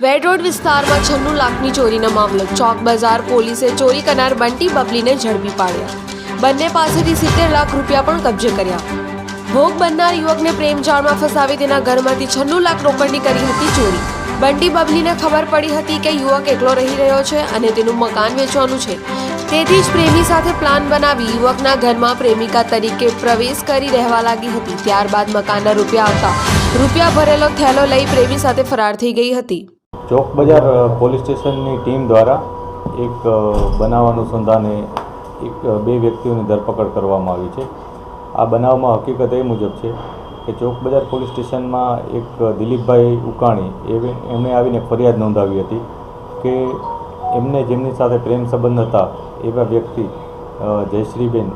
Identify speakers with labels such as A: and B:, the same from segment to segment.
A: વેડ road વિસ્તારમાં છન્નું લાખની ચોરીનો મામલો. ચોક બજાર પોલીસે ચોરી કરનાર બંટી બબલીને ઝડપી પાડ્યા. બંને પાસેથી સિત્તેર લાખ રૂપિયા પણ કબજે કર્યા. ભોગ બનનાર યુવકને પ્રેમજાળમાં ફસાવી તેના ઘરમાંથી છન્નું લાખ રોકડની કરી હતી ચોરી. બંટી બબલીને ખબર પડી હતી કે યુવક એકલો રહી રહ્યો છે અને તેનું મકાન વેચવાનું છે. તેથી જ પ્રેમી સાથે પ્લાન બનાવી યુવકના ઘરમાં પ્રેમિકા તરીકે પ્રવેશ કરી રહેવા લાગી હતી. ત્યારબાદ મકાનના રૂપિયા આવતા રૂપિયા ભરેલો થેલો લઈ પ્રેમી સાથે ફરાર થઈ ગઈ હતી.
B: ચોક બજાર પોલીસ સ્ટેશનની ટીમ દ્વારા એક બનાવ અનુસંધાને એક બે વ્યક્તિઓની ધરપકડ કરવામાં આવી છે. આ બનાવમાં હકીકત એ મુજબ છે કે ચોક બજાર પોલીસ સ્ટેશનમાં એક દિલીપભાઈ ઉકાણી એ એમણે આવીને ફરિયાદ નોંધાવી હતી કે એમને જેમની સાથે પ્રેમ સંબંધ હતા એવા વ્યક્તિ જયશ્રીબેન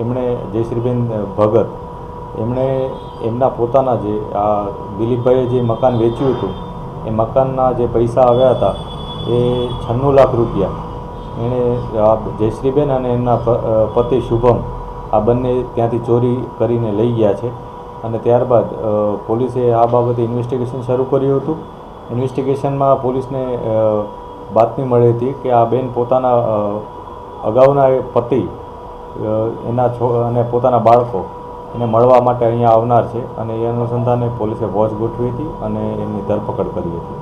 B: એમણે જયશ્રીબેન ભગત એમણે એમના પોતાના જે આ દિલીપભાઈએ જે મકાન વેચ્યું હતું એ મકાનના જે પૈસા આવ્યા હતા, એ છન્નું લાખ રૂપિયા. એણે જયશ્રીબેન અને એમના પતિ શુભમ આ બંને ત્યાંથી ચોરી કરીને લઈ ગયા છે. અને ત્યારબાદ પોલીસે આ બાબતે ઇન્વેસ્ટિગેશન શરૂ કર્યું હતું. ઇન્વેસ્ટિગેશનમાં પોલીસને બાતમી મળી હતી કે આ બેન પોતાના અગાઉના પતિ એના છો, અને પોતાના બાળકો એને મળવા માટે અહીંયા આવનાર છે અને એ અનુસંધાને પોલીસે વોચ ગોઠવી હતી અને એમની ધરપકડ કરી હતી.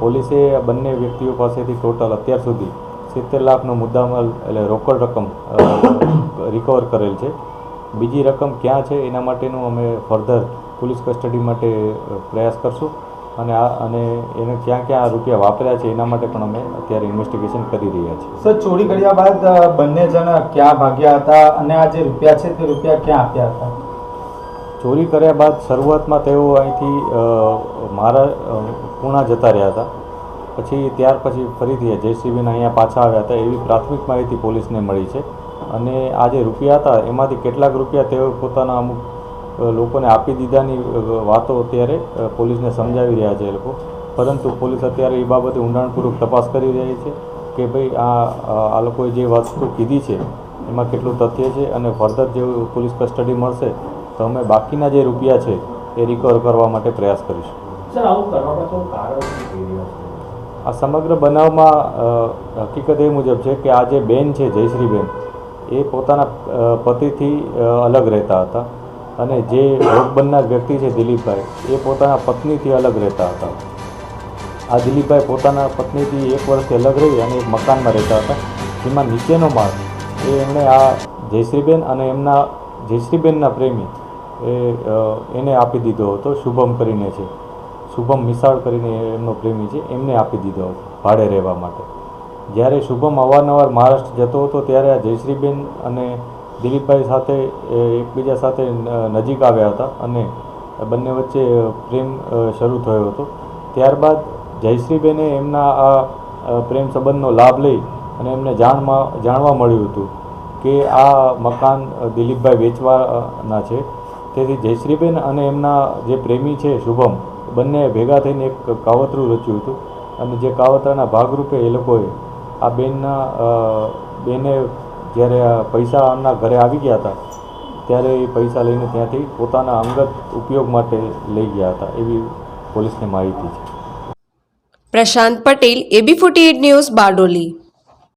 B: પોલીસે આ બંને વ્યક્તિઓ પાસેથી ટોટલ અત્યાર સુધી સિત્તેર લાખનો મુદ્દામાલ એટલે રોકડ રકમ રિકવર કરેલ છે. બીજી રકમ ક્યાં છે એના માટેનું અમે ફર્ધર પોલીસ કસ્ટડી માટે પ્રયાસ કરશું અને આ, અને એને ક્યાં ક્યાં રૂપિયા વાપર્યા છે એના માટે પણ અમે અત્યારે ઇન્વેસ્ટિગેશન કરી રહ્યા છીએ.
C: સર, ચોરી કર્યા બાદ બંને જણ ક્યાં ભાગ્યા હતા અને આ જે રૂપિયા છે તે રૂપિયા ક્યાં આપ્યા હતા?
B: ચોરી કર્યા બાદ શરૂઆતમાં તેઓ અહીંથી મારા પૂણા જતા રહ્યા હતા. પછી ત્યાર પછી ફરીથી જેસીબીને અહીંયા પાછા આવ્યા હતા. એવી પ્રાથમિક માહિતી પોલીસને મળી છે. અને આ જે રૂપિયા હતા, એમાંથી કેટલાક રૂપિયા તેઓ પોતાના અમુક લોકોને આપી દીધાની વાતો અત્યારે પોલીસને સમજાવી રહ્યા છે એ લોકો. પરંતુ પોલીસ અત્યારે એ બાબતે ઊંડાણપૂર્વક તપાસ કરી રહી છે કે ભાઈ આ આ લોકોએ જે વસ્તુ કીધી છે, એમાં કેટલું તથ્ય છે અને ફર્ધર જે પોલીસ કસ્ટડી મળશે તો અમે બાકીના જે રૂપિયા છે એ રિકવર કરવા માટે પ્રયાસ કરીશું. આ સમગ્ર બનાવમાં હકીકત એ મુજબ છે કે આ જે બેન છે જયશ્રીબેન એ પોતાના પતિથી અલગ રહેતા હતા. અને જે ભોગ બનનાર વ્યક્તિ છે દિલીપભાઈ એ પોતાના પત્નીથી અલગ રહેતા હતા. આ દિલીપભાઈ પોતાના પત્નીથી એક વર્ષથી અલગ રહી અને એક મકાનમાં રહેતા હતા. જેમાં નીચેનો માળ એ એમણે આ જયશ્રીબેન અને એમના જયશ્રીબેનના પ્રેમી એ એને આપી દીધો હતો, શુભમ કરીને છે. શુભમ મિસાળ કરીને એમનો પ્રેમી છે, એમને આપી દીધો હતો, ભાડે રહેવા માટે. જ્યારે શુભમ અવારનવાર મહારાષ્ટ્ર જતો હતો, ત્યારે આ જયશ્રીબેન અને દિલીપભાઈ સાથે એકબીજા સાથે નજીક આવ્યા હતા અને બંને વચ્ચે પ્રેમ શરૂ થયો હતો. ત્યારબાદ જયશ્રીબેને એમના આ પ્રેમ સંબંધનો લાભ લઈ અને એમને જાણમાં, જાણવા મળ્યું હતું કે આ મકાન દિલીપભાઈ વેચવાના છે. તેથી જયશ્રીબેન અને એમના જે પ્રેમી છે શુભમ, બંને ભેગા થઈને એક કાવતરું રચ્યું હતું. અને જે કાવતરાના ભાગરૂપે એ લોકોએ આ બેનના બેને જ્યારે પૈસાના ઘરે આવી ગયા હતા, ત્યારે એ પૈસા લઈને ત્યાંથી પોતાના અંગત ઉપયોગ માટે લઈ ગયા હતા એવી પોલીસને માહિતી છે.
A: Prashant Patel, AB forty news Bardoli.